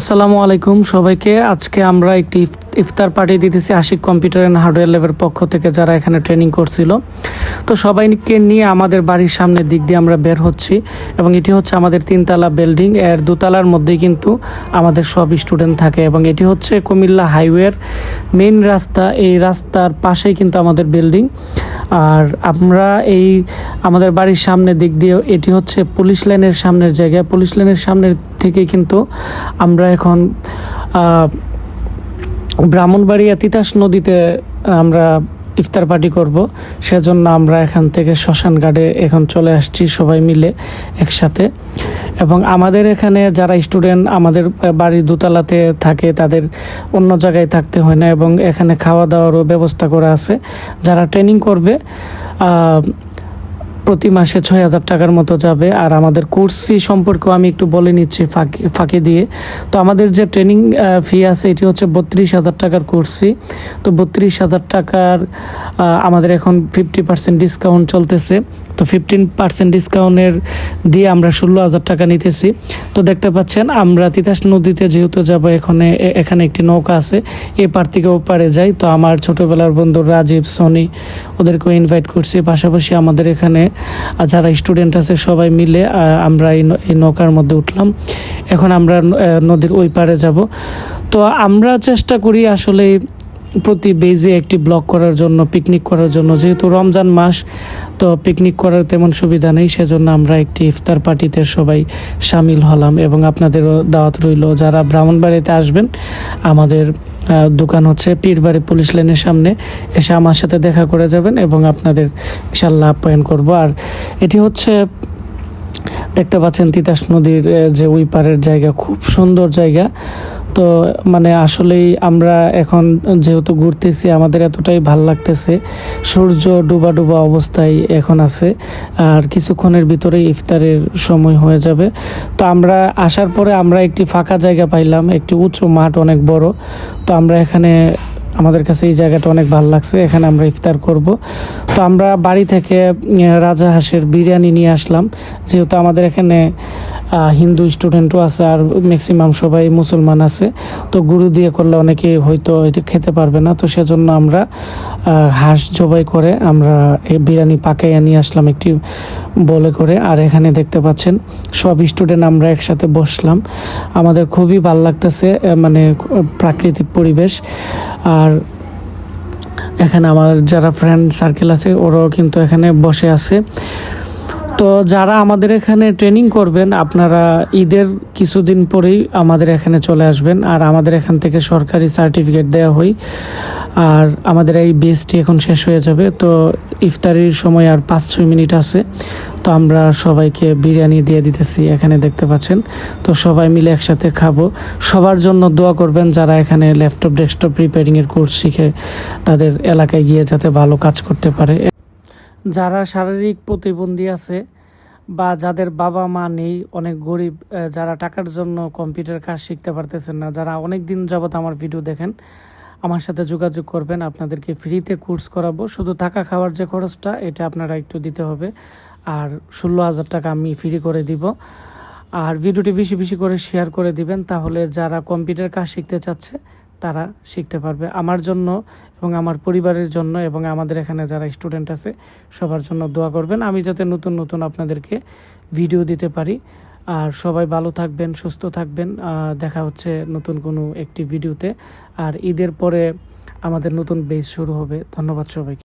আসসালামু আলাইকুম সবাইকে। আজকে আমরা একটি ইফতার পার্টি দিতেছি আশিক কম্পিউটার অ্যান্ড হার্ডওয়্যার ল্যাবের পক্ষ থেকে যারা এখানে ট্রেনিং করছিল। তো সবাইকে নিয়ে আমাদের বাড়ির সামনের দিক দিয়ে আমরা বের হচ্ছি এবং এটি হচ্ছে আমাদের তিনতলা বিল্ডিং। এর দোতলার মধ্যেই কিন্তু আমাদের সব স্টুডেন্ট থাকে এবং এটি হচ্ছে কুমিল্লা হাইওয়ের মেইন রাস্তা। এই রাস্তার পাশেই কিন্তু আমাদের বিল্ডিং। আর আমরা এই আমাদের বাড়ির সামনের দিক দিয়ে এটি হচ্ছে পুলিশ লাইনের সামনের জায়গা। পুলিশ লাইনের সামনের থেকে কিন্তু আমরা এখন ব্রাহ্মণবাড়িয়া তিতাস নদীতে আমরা ইফতার পার্টি করব। সেজন্য আমরা এখান থেকে শ্মশান ঘাটে এখন চলে আসছি সবাই মিলে একসাথে। এবং আমাদের এখানে যারা স্টুডেন্ট, আমাদের বাড়ির দোতলাতে থাকে, তাদের অন্য জায়গায় থাকতে হয় না এবং এখানে খাওয়া দাওয়ারও ব্যবস্থা করা আছে। যারা ট্রেনিং করবে প্রতি মাসে ছয় হাজার টাকার মতো যাবে। আর আমাদের কোর্স ফি সম্পর্কেও আমি একটু বলে নিচ্ছি ফাঁকি ফাঁকি দিয়ে। তো আমাদের যে ট্রেনিং ফি আছে, এটি হচ্ছে বত্রিশ হাজার টাকার কোর্স ফি তো বত্রিশ হাজার টাকার আমাদের এখন ফিফটি পার্সেন্ট ডিসকাউন্ট চলতেছে। তো ফিফটিন পার্সেন্ট ডিসকাউন্টের দিয়ে আমরা ষোলো হাজার টাকা নিতেছি। তো দেখতে পাচ্ছেন, আমরা তিতাস নদীতে যেহেতু যাব, এখানে এখানে একটি নৌকা আছে। এ পার থেকে ও পারে যাই। তো আমার ছোটবেলার বন্ধু রাজীব, সনি, ওদেরকেও ইনভাইট করছি। পাশাপাশি আমাদের এখানে আহ, যারা স্টুডেন্ট আছে সবাই মিলে আমরা এই নৌকার মধ্যে উঠলাম। এখন আমরা নদীর ওই পারে যাব। তো আমরা চেষ্টা করি আসলে প্রতি বেজে একটি ব্লক করার জন্য পিকনিক করার জন্য। যেহেতু রমজান মাস তো পিকনিক করার তেমন সুবিধা নেই সেজন্য আমরা একটি ইফতার পার্টিতে সবাই সামিল হলাম। এবং আপনাদেরও দাওয়াত রইল। যারা ব্রাহ্মণবাড়িতে আসবেন আমাদের দোকান হচ্ছে পীরবাড়ি পুলিশ লাইনের সামনে। এসে আমার সাথে দেখা করে যাবেন এবং আপনাদের ইনশাল্লাহ আপ্যায়ন করব। আর এটি হচ্ছে, দেখতে পাচ্ছেন তিতাস নদীর যে উইপারের জায়গা, খুব সুন্দর জায়গা। তো মানে আসলেই আমরা এখন যেহেতু ঘুরতেছি, আমাদের এতটাই ভালো লাগতেছে। সূর্য ডুবা ডুবা অবস্থায় এখন আছে। আর কিছুক্ষণের ভিতরেই ইফতারের সময় হয়ে যাবে। তো আমরা আসার পরে আমরা একটি ফাঁকা জায়গা পাইলাম, একটি উঁচু মাঠ অনেক বড়। তো আমরা এখানে, আমাদের কাছে এই জায়গাটা অনেক ভালো লাগছে, এখানে আমরা ইফতার করব। তো আমরা বাড়ি থেকে রাজা হাঁসের বিরিয়ানি নিয়ে আসলাম। যেহেতু আমাদের এখানে হিন্দু স্টুডেন্টও আছে আর ম্যাক্সিমাম সবাই মুসলমান আছে। তো গুরু দিয়ে করলে অনেকে হয়তো এটা খেতে পারবে না। তো সেজন্য আমরা হাঁস জবাই করে আমরা এই বিরিয়ানি পাকাইয়া নিয়ে আসলাম একটি বলে করে। আর এখানে দেখতে পাচ্ছেন, সব স্টুডেন্ট আমরা একসাথে বসলাম। আমাদের খুবই ভালো লাগতেছে মানে প্রাকৃতিক পরিবেশ। আর এখানে আমার যারা ফ্রেন্ড সার্কেল আছে, ওরাও কিন্তু এখানে বসে আছে। তো যারা আমাদের এখানে ট্রেনিং করবেন, আপনারা ঈদের কিছুদিন পরেই আমাদের এখানে চলে আসবেন। আর আমাদের এখান থেকে সরকারি সার্টিফিকেট দেওয়া হয়। আর আমাদের এই বেসটি এখন শেষ হয়ে যাবে। তো ইফতারির সময় আর পাঁচ ছয় মিনিট আছে। তো আমরা সবাইকে বিরিয়ানি দিয়ে দিতেছি এখানে দেখতে পাচ্ছেন। তো সবাই মিলে একসাথে খাব। সবার জন্য দোয়া করবেন যারা এখানে ল্যাপটপ, ডেস্কটপ রিপেয়ারিংয়ের কোর্স শিখে তাদের এলাকায় গিয়ে যাতে ভালো কাজ করতে পারে। যারা শারীরিক প্রতিবন্ধী আছে বা যাদের বাবা মা নেই, অনেক গরিব যারা টাকার জন্য কম্পিউটার কাজ শিখতে পারতেছেন না, যারা অনেক দিন যাবত আমার ভিডিও দেখেন, আমার সাথে যোগাযোগ করবেন, আপনাদেরকে ফ্রিতে কোর্স করাবো। শুধু থাকা খাওয়ার যে খরচটা, এটা আপনারা একটু দিতে হবে। আর ষোলো হাজার টাকা আমি ফ্রি করে দিব। আর ভিডিওটি বেশি বেশি করে শেয়ার করে দিবেন, তাহলে যারা কম্পিউটার কাজ শিখতে চাচ্ছে তারা শিখতে পারবে। আমার জন্য এবং আমার পরিবারের জন্য এবং আমাদের এখানে যারা স্টুডেন্ট আছে, সবার জন্য দোয়া করবেন। আমি যাতে নতুন নতুন আপনাদেরকে ভিডিও দিতে পারি। আর সবাই ভালো থাকবেন, সুস্থ থাকবেন। দেখা হচ্ছে নতুন কোনো একটি ভিডিওতে আর ঈদের পরে আমাদের নতুন বেস শুরু হবে। ধন্যবাদ সবাইকে।